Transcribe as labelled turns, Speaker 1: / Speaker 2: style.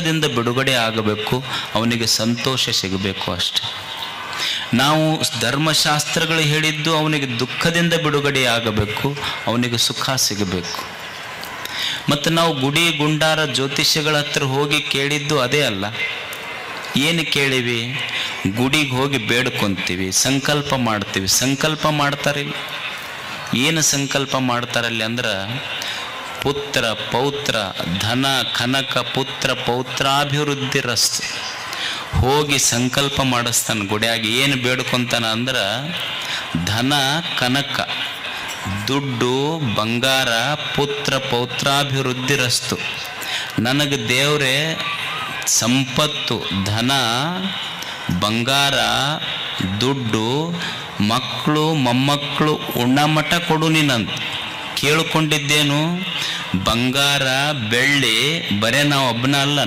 Speaker 1: ದಿಂದ ಬಿಡುಗಡೆ ಆಗಬೇಕು, ಅವನಿಗೆ ಸಂತೋಷ ಸಿಗಬೇಕು ಅಷ್ಟೆ. ನಾವು ಧರ್ಮಶಾಸ್ತ್ರಗಳು ಹೇಳಿದ್ದು ಅವನಿಗೆ ದುಃಖದಿಂದ ಬಿಡುಗಡೆ ಆಗಬೇಕು, ಅವನಿಗೆ ಸುಖ ಸಿಗಬೇಕು. ಮತ್ತು ನಾವು ಗುಡಿ ಗುಂಡಾರ ಜ್ಯೋತಿಷ್ಯಗಳ ಹತ್ರ ಹೋಗಿ ಕೇಳಿದ್ದು ಅದೇ ಅಲ್ಲ. ಏನು ಕೇಳಿವಿ? ಗುಡಿಗೆ ಹೋಗಿ ಬೇಡ್ಕೊತೀವಿ, ಸಂಕಲ್ಪ ಮಾಡ್ತೀವಿ. ಸಂಕಲ್ಪ ಮಾಡ್ತಾರಿಲ್ಲ. ಏನು ಸಂಕಲ್ಪ ಮಾಡ್ತಾರಲ್ಲಿ ಅಂದ್ರೆ ಪುತ್ರ ಪೌತ್ರ, ಧನ, ಕನಕ, ಪುತ್ರ, ಪೌತ್ರಾಭಿವೃದ್ಧಿ ರಸ್ತೆ. ಹೋಗಿ ಸಂಕಲ್ಪ ಮಾಡಿಸ್ತಾನೆ ಗುಡಿಯಾಗಿ. ಏನು ಬೇಡ್ಕೊತಾನ ಅಂದ್ರೆ ಧನ, ಕನಕ, ದುಡ್ಡು, ಬಂಗಾರ, ಪುತ್ರ ಪೌತ್ರಾಭಿವೃದ್ಧಿ ರಸ್ತು. ನನಗೆ ದೇವರೇ ಸಂಪತ್ತು, ಧನ, ಬಂಗಾರ, ದುಡ್ಡು, ಮಕ್ಕಳು, ಮೊಮ್ಮಕ್ಕಳು, ಉಣ್ಣಮಠ ಕೊಡು ನೀನಂತ. ಕೇಳ್ಕೊಂಡಿದ್ದೇನು? ಬಂಗಾರ ಬೆಳ್ಳಿ ಬರೇ ನಾವು ಒಬ್ಬನ ಅಲ್ಲ